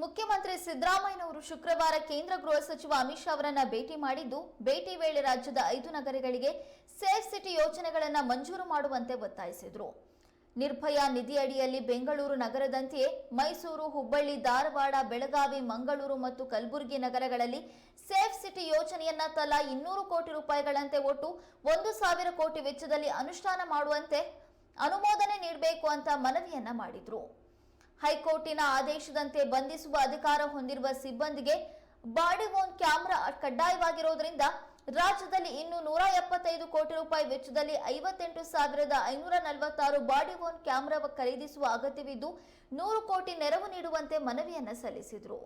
ಮುಖ್ಯಮಂತ್ರಿ ಸಿದ್ದರಾಮಯ್ಯನವರು ಶುಕ್ರವಾರ ಕೇಂದ್ರ ಗೃಹ ಸಚಿವ ಅಮಿತ್ ಶಾ ಅವರನ್ನ ಭೇಟಿ ಮಾಡಿದ್ದು, ಭೇಟಿ ವೇಳೆ ರಾಜ್ಯದ ಐದು ನಗರಗಳಿಗೆ ಸೇಫ್ ಸಿಟಿ ಯೋಜನೆಗಳನ್ನು ಮಂಜೂರು ಮಾಡುವಂತೆ ಒತ್ತಾಯಿಸಿದರು. ನಿರ್ಭಯಾ ನಿಧಿಯಡಿಯಲ್ಲಿ ಬೆಂಗಳೂರು ನಗರದಂತೆಯೇ ಮೈಸೂರು, ಹುಬ್ಬಳ್ಳಿ, ಧಾರವಾಡ, ಬೆಳಗಾವಿ, ಮಂಗಳೂರು ಮತ್ತು ಕಲಬುರಗಿ ನಗರಗಳಲ್ಲಿ ಸೇಫ್ ಸಿಟಿ ಯೋಜನೆಯನ್ನ ತಲಾ ಇನ್ನೂರು ಕೋಟಿ ರೂಪಾಯಿಗಳಂತೆ ಒಟ್ಟು ಒಂದು ಸಾವಿರ ಕೋಟಿ ವೆಚ್ಚದಲ್ಲಿ ಅನುಷ್ಠಾನ ಮಾಡುವಂತೆ ಅನುಮೋದನೆ ನೀಡಬೇಕು ಅಂತ ಮನವಿಯನ್ನ ಮಾಡಿದ್ರು. ಹೈಕೋರ್ಟಿನ ಆದೇಶದಂತೆ ಬಂಧಿಸುವ ಅಧಿಕಾರ ಹೊಂದಿರುವ ಸಿಬ್ಬಂದಿಗೆ ಬಾಡಿ ಓನ್ ಕ್ಯಾಮೆರಾ ಕಡ್ಡಾಯವಾಗಿರೋದ್ರಿಂದ ರಾಜ್ಯದಲ್ಲಿ ಇನ್ನು ನೂರ ಎಪ್ಪತ್ತೈದು ಕೋಟಿ ರೂಪಾಯಿ ವೆಚ್ಚದಲ್ಲಿ ಐವತ್ತೆಂಟು ಸಾವಿರದ ಐನೂರ ನಲವತ್ತಾರು ಬಾಡಿ ಓನ್ ಕ್ಯಾಮೆರಾ ಖರೀದಿಸುವ ಅಗತ್ಯವಿದ್ದು ನೂರು ಕೋಟಿ ನೆರವು ನೀಡುವಂತೆ ಮನವಿಯನ್ನು ಸಲ್ಲಿಸಿದರು.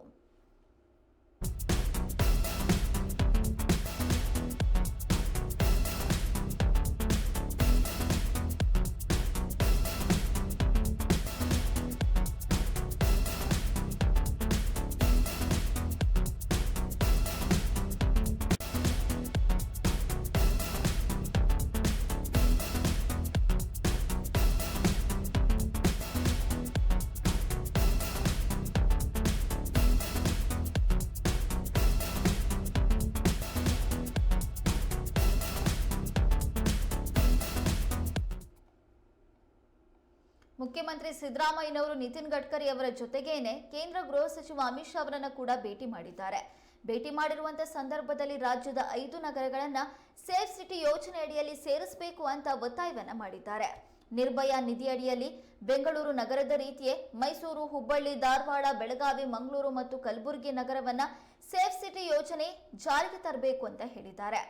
ಮುಖ್ಯಮಂತ್ರಿ ಸಿದ್ದರಾಮಯ್ಯನವರು ನಿತಿನ್ ಗಡ್ಕರಿ ಅವರ ಜೊತೆಗೇನೆ ಕೇಂದ್ರ ಗೃಹ ಸಚಿವ ಅಮಿತ್ ಶಾ ಅವರನ್ನು ಕೂಡ ಭೇಟಿ ಮಾಡಿದ್ದಾರೆ. ಭೇಟಿ ಮಾಡಿರುವಂತಹ ಸಂದರ್ಭದಲ್ಲಿ ರಾಜ್ಯದ ಐದು ನಗರಗಳನ್ನು ಸೇಫ್ ಸಿಟಿ ಯೋಜನೆ ಅಡಿಯಲ್ಲಿ ಸೇರಿಸಬೇಕು ಅಂತ ಒತ್ತಾಯವನ್ನ ಮಾಡಿದ್ದಾರೆ. ನಿರ್ಭಯ ನಿಧಿಯಡಿಯಲ್ಲಿ ಬೆಂಗಳೂರು ನಗರದ ರೀತಿಯೇ ಮೈಸೂರು, ಹುಬ್ಬಳ್ಳಿ, ಧಾರವಾಡ, ಬೆಳಗಾವಿ, ಮಂಗಳೂರು ಮತ್ತು ಕಲಬುರಗಿ ನಗರವನ್ನ ಸೇಫ್ ಸಿಟಿ ಯೋಜನೆ ಜಾರಿಗೆ ತರಬೇಕು ಅಂತ ಹೇಳಿದ್ದಾರೆ.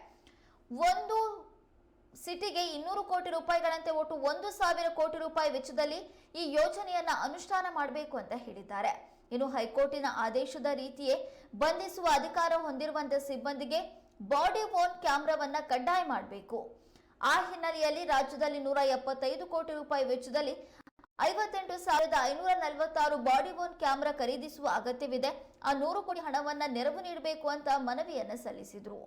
ಒಂದು ಸಿಟಿಗೆ ಇನ್ನೂರು ಕೋಟಿ ರೂಪಾಯಿಗಳಂತೆ ಒಟ್ಟು ಒಂದು ಸಾವಿರ ಕೋಟಿ ರೂಪಾಯಿ ವೆಚ್ಚದಲ್ಲಿ ಈ ಯೋಜನೆಯನ್ನ ಅನುಷ್ಠಾನ ಮಾಡಬೇಕು ಅಂತ ಹೇಳಿದ್ದಾರೆ. ಇನ್ನು ಹೈಕೋರ್ಟಿನ ಆದೇಶದ ರೀತಿಯೇ ಬಂಧಿಸುವ ಅಧಿಕಾರ ಹೊಂದಿರುವಂತಹ ಸಿಬ್ಬಂದಿಗೆ ಬಾಡಿ ಓನ್ ಕ್ಯಾಮ್ರಾವನ್ನ ಕಡ್ಡಾಯ ಮಾಡಬೇಕು. ಆ ಹಿನ್ನೆಲೆಯಲ್ಲಿ ರಾಜ್ಯದಲ್ಲಿ ನೂರ ಎಪ್ಪತ್ತೈದು ಕೋಟಿ ರೂಪಾಯಿ ವೆಚ್ಚದಲ್ಲಿ ಐವತ್ತೆಂಟು ಸಾವಿರದ ಐನೂರ ನಲವತ್ತಾರು ಬಾಡಿ ಓನ್ ಕ್ಯಾಮೆರಾ ಖರೀದಿಸುವ ಅಗತ್ಯವಿದೆ. ಆ ನೂರು ಕೋಟಿ ಹಣವನ್ನ ನೆರವು ನೀಡಬೇಕು ಅಂತ ಮನವಿಯನ್ನ ಸಲ್ಲಿಸಿದ್ರು.